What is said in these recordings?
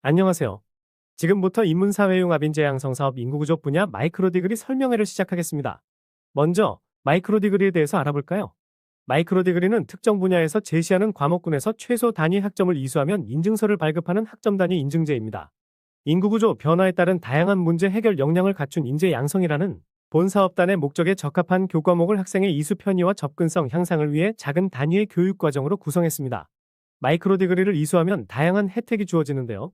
안녕하세요. 지금부터 인문사회용 인재 양성사업 인구구조 분야 마이크로디그리 설명회를 시작하겠습니다. 먼저 마이크로디그리에 대해서 알아볼까요? 마이크로디그리는 특정 분야에서 제시하는 과목군에서 최소 단위 학점을 이수하면 인증서를 발급하는 학점 단위 인증제입니다. 인구구조 변화에 따른 다양한 문제 해결 역량을 갖춘 인재 양성이라는 본 사업단의 목적에 적합한 교과목을 학생의 이수 편의와 접근성 향상을 위해 작은 단위의 교육 과정으로 구성했습니다. 마이크로디그리를 이수하면 다양한 혜택이 주어지는데요.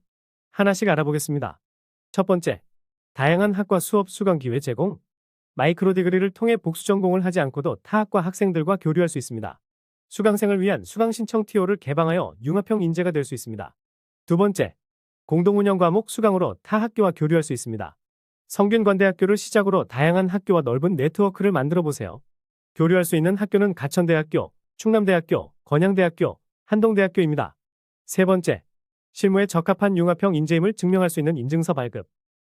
하나씩 알아보겠습니다. 첫 번째, 다양한 학과 수업 수강 기회 제공. 마이크로 디그리를 통해 복수 전공을 하지 않고도 타 학과 학생들과 교류할 수 있습니다. 수강생을 위한 수강 신청 TO를 개방하여 융합형 인재가 될 수 있습니다. 두 번째, 공동운영 과목 수강으로 타 학교와 교류할 수 있습니다. 성균관대학교를 시작으로 다양한 학교와 넓은 네트워크를 만들어 보세요. 교류할 수 있는 학교는 가천대학교, 충남대학교, 건양대학교, 한동대학교입니다. 세 번째, 실무에 적합한 융합형 인재임을 증명할 수 있는 인증서 발급.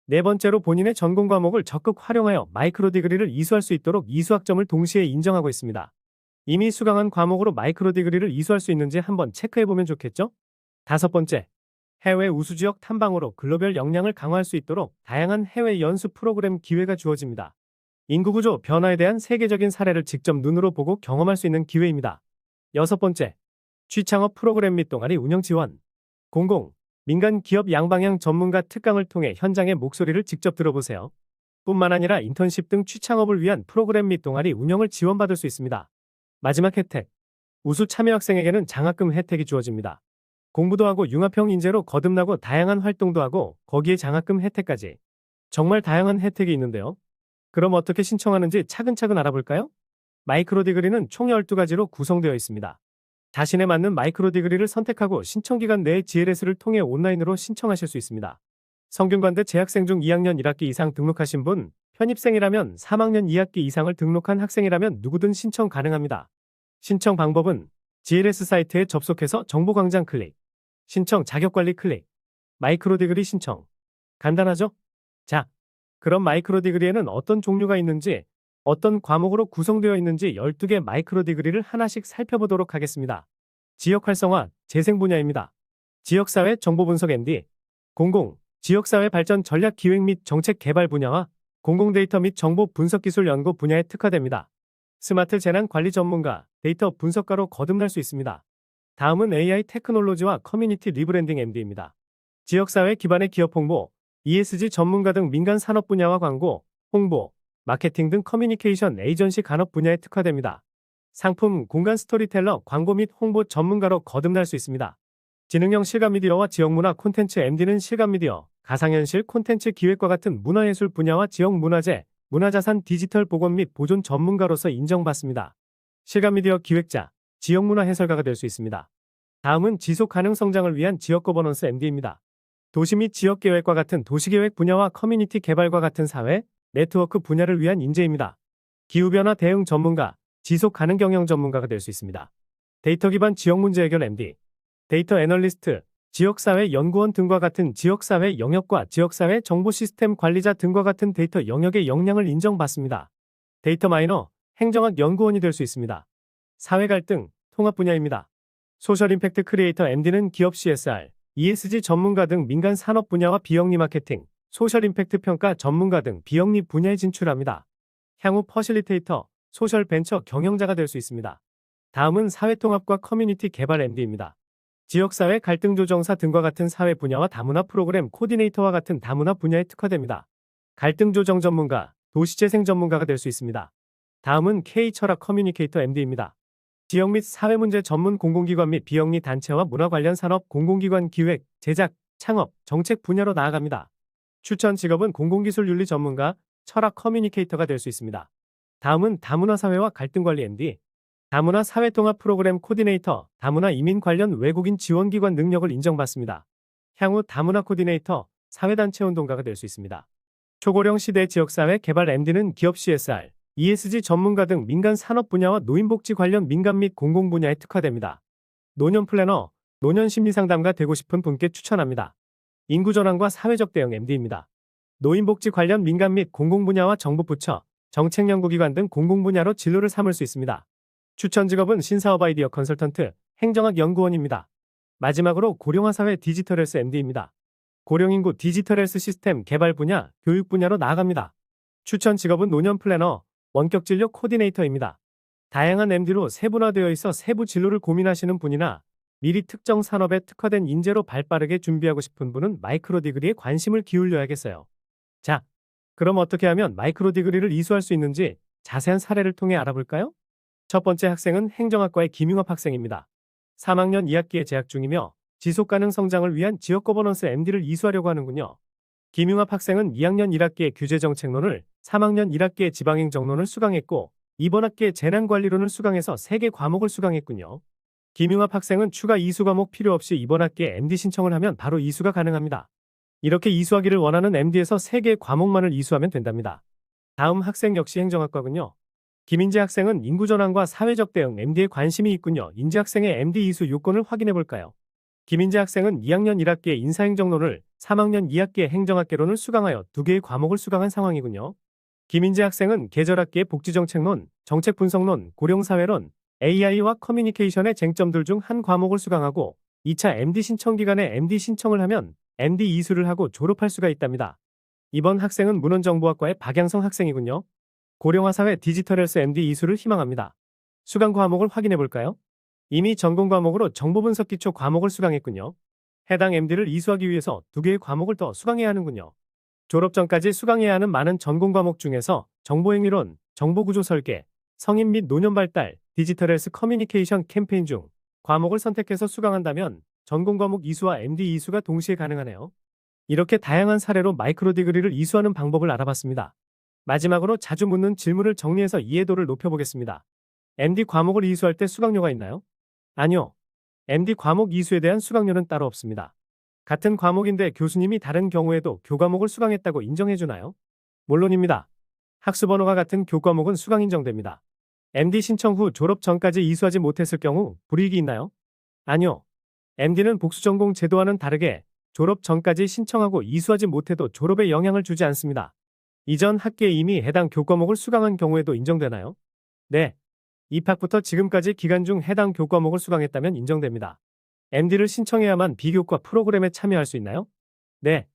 네 번째로 본인의 전공 과목을 적극 활용하여 마이크로 디그리를 이수할 수 있도록 이수학점을 동시에 인정하고 있습니다. 이미 수강한 과목으로 마이크로 디그리를 이수할 수 있는지 한번 체크해보면 좋겠죠? 다섯 번째, 해외 우수 지역 탐방으로 글로벌 역량을 강화할 수 있도록 다양한 해외 연수 프로그램 기회가 주어집니다. 인구 구조 변화에 대한 세계적인 사례를 직접 눈으로 보고 경험할 수 있는 기회입니다. 여섯 번째, 취창업 프로그램 및 동아리 운영 지원. 공공, 민간 기업 양방향 전문가 특강을 통해 현장의 목소리를 직접 들어보세요. 뿐만 아니라 인턴십 등 취창업을 위한 프로그램 및 동아리 운영을 지원받을 수 있습니다. 마지막 혜택. 우수 참여 학생에게는 장학금 혜택이 주어집니다. 공부도 하고 융합형 인재로 거듭나고 다양한 활동도 하고 거기에 장학금 혜택까지. 정말 다양한 혜택이 있는데요. 그럼 어떻게 신청하는지 차근차근 알아볼까요? 마이크로 디그리는 총 12가지로 구성되어 있습니다. 자신에 맞는 마이크로 디그리를 선택하고 신청 기간 내에 GLS를 통해 온라인으로 신청하실 수 있습니다. 성균관대 재학생 중 2학년 1학기 이상 등록하신 분, 편입생이라면 3학년 2학기 이상을 등록한 학생이라면 누구든 신청 가능합니다. 신청 방법은 GLS 사이트에 접속해서 정보 광장 클릭, 신청 자격 관리 클릭, 마이크로 디그리 신청. 간단하죠? 자, 그럼 마이크로 디그리에는 어떤 종류가 있는지 어떤 과목으로 구성되어 있는지 12개 마이크로 디그리를 하나씩 살펴보도록 하겠습니다. 지역 활성화, 재생 분야입니다. 지역사회 정보분석 MD, 공공, 지역사회 발전 전략 기획 및 정책 개발 분야와 공공 데이터 및 정보 분석 기술 연구 분야에 특화됩니다. 스마트 재난 관리 전문가, 데이터 분석가로 거듭날 수 있습니다. 다음은 AI 테크놀로지와 커뮤니티 리브랜딩 MD입니다. 지역사회 기반의 기업 홍보, ESG 전문가 등 민간 산업 분야와 광고, 홍보, 마케팅 등 커뮤니케이션 에이전시 간업 분야에 특화됩니다. 상품, 공간 스토리텔러, 광고 및 홍보 전문가로 거듭날 수 있습니다. 지능형 실감 미디어와 지역문화 콘텐츠 MD는 실감 미디어, 가상현실 콘텐츠 기획과 같은 문화예술 분야와 지역 문화재, 문화자산 디지털 복원 및 보존 전문가로서 인정받습니다. 실감 미디어 기획자, 지역문화 해설가가 될 수 있습니다. 다음은 지속 가능 성장을 위한 지역 거버넌스 MD입니다. 도시 및 지역 계획과 같은 도시계획 분야와 커뮤니티 개발과 같은 사회, 네트워크 분야를 위한 인재입니다. 기후변화 대응 전문가, 지속 가능 경영 전문가가 될 수 있습니다. 데이터 기반 지역 문제 해결 MD, 데이터 애널리스트, 지역사회 연구원 등과 같은 지역사회 영역과 지역사회 정보 시스템 관리자 등과 같은 데이터 영역의 역량을 인정받습니다. 데이터 마이너, 행정학 연구원이 될 수 있습니다. 사회 갈등, 통합 분야입니다. 소셜 임팩트 크리에이터 MD는 기업 CSR, ESG 전문가 등 민간 산업 분야와 비영리 마케팅, 소셜 임팩트 평가 전문가 등 비영리 분야에 진출합니다. 향후 퍼실리테이터, 소셜 벤처 경영자가 될 수 있습니다. 다음은 사회통합과 커뮤니티 개발 MD입니다. 지역사회 갈등조정사 등과 같은 사회 분야와 다문화 프로그램 코디네이터와 같은 다문화 분야에 특화됩니다. 갈등조정 전문가, 도시재생 전문가가 될 수 있습니다. 다음은 K철학 커뮤니케이터 MD입니다. 지역 및 사회문제 전문 공공기관 및 비영리 단체와 문화 관련 산업 공공기관 기획, 제작, 창업, 정책 분야로 나아갑니다. 추천 직업은 공공기술 윤리 전문가, 철학 커뮤니케이터가 될 수 있습니다. 다음은 다문화 사회와 갈등관리 MD, 다문화 사회통합 프로그램 코디네이터, 다문화 이민 관련 외국인 지원기관 능력을 인정받습니다. 향후 다문화 코디네이터, 사회단체 운동가가 될 수 있습니다. 초고령 시대 지역사회 개발 MD는 기업 CSR, ESG 전문가 등 민간 산업 분야와 노인복지 관련 민간 및 공공 분야에 특화됩니다. 노년 플래너, 노년 심리 상담가 되고 싶은 분께 추천합니다. 인구전환과 사회적 대응 MD입니다. 노인복지 관련 민간 및 공공 분야와 정부 부처, 정책연구기관 등 공공 분야로 진로를 삼을 수 있습니다. 추천 직업은 신사업 아이디어 컨설턴트, 행정학 연구원입니다. 마지막으로 고령화 사회 디지털 헬스 MD입니다. 고령인구 디지털 헬스 시스템 개발 분야, 교육 분야로 나아갑니다. 추천 직업은 노년 플래너, 원격 진료 코디네이터입니다. 다양한 MD로 세분화되어 있어 세부 진로를 고민하시는 분이나 미리 특정 산업에 특화된 인재로 발빠르게 준비하고 싶은 분은 마이크로 디그리에 관심을 기울여야겠어요. 자, 그럼 어떻게 하면 마이크로 디그리를 이수할 수 있는지 자세한 사례를 통해 알아볼까요? 첫 번째 학생은 행정학과의 김용합 학생입니다. 3학년 2학기에 재학 중이며 지속가능 성장을 위한 지역 거버넌스 MD를 이수하려고 하는군요. 김용합 학생은 2학년 1학기에 규제정책론을, 3학년 1학기에 지방행정론을 수강했고 이번 학기에 재난관리론을 수강해서 3개 과목을 수강했군요. 김용합 학생은 추가 이수 과목 필요 없이 이번 학기에 MD 신청을 하면 바로 이수가 가능합니다. 이렇게 이수하기를 원하는 MD에서 3개 과목만을 이수하면 된답니다. 다음 학생 역시 행정학과군요. 김인재 학생은 인구전환과 사회적 대응 MD에 관심이 있군요. 인재 학생의 MD 이수 요건을 확인해 볼까요? 김인재 학생은 2학년 1학기에 인사행정론을, 3학년 2학기에 행정학개론을 수강하여 두 개의 과목을 수강한 상황이군요. 김인재 학생은 계절학기에 복지정책론, 정책분석론, 고령사회론, AI와 커뮤니케이션의 쟁점들 중 한 과목을 수강하고 2차 MD 신청 기간에 MD 신청을 하면 MD 이수를 하고 졸업할 수가 있답니다. 이번 학생은 문헌정보학과의 박양성 학생이군요. 고령화 사회 디지털 헬스 MD 이수를 희망합니다. 수강 과목을 확인해 볼까요? 이미 전공 과목으로 정보분석 기초 과목을 수강했군요. 해당 MD를 이수하기 위해서 두 개의 과목을 더 수강해야 하는군요. 졸업 전까지 수강해야 하는 많은 전공 과목 중에서 정보행위론, 정보구조 설계, 성인 및 노년 발달, 디지털 헬스 커뮤니케이션 캠페인 중 과목을 선택해서 수강한다면 전공 과목 이수와 MD 이수가 동시에 가능하네요. 이렇게 다양한 사례로 마이크로 디그리를 이수하는 방법을 알아봤습니다. 마지막으로 자주 묻는 질문을 정리해서 이해도를 높여보겠습니다. MD 과목을 이수할 때 수강료가 있나요? 아니요. MD 과목 이수에 대한 수강료는 따로 없습니다. 같은 과목인데 교수님이 다른 경우에도 교과목을 수강했다고 인정해주나요? 물론입니다. 학수번호가 같은 교과목은 수강 인정됩니다. MD 신청 후 졸업 전까지 이수하지 못했을 경우 불이익이 있나요? 아니요. MD는 복수 전공 제도와는 다르게 졸업 전까지 신청하고 이수하지 못해도 졸업에 영향을 주지 않습니다. 이전 학기에 이미 해당 교과목을 수강한 경우에도 인정되나요? 네. 입학부터 지금까지 기간 중 해당 교과목을 수강했다면 인정됩니다. MD를 신청해야만 비교과 프로그램에 참여할 수 있나요? 네.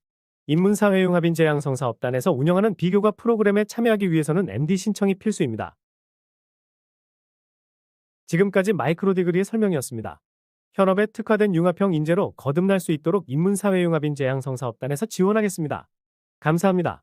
인문사회융합인 재양성사업단에서 운영하는 비교과 프로그램에 참여하기 위해서는 MD 신청이 필수입니다. 지금까지 마이크로 디그리의 설명이었습니다. 현업에 특화된 융합형 인재로 거듭날 수 있도록 인문사회융합인 재양성사업단에서 지원하겠습니다. 감사합니다.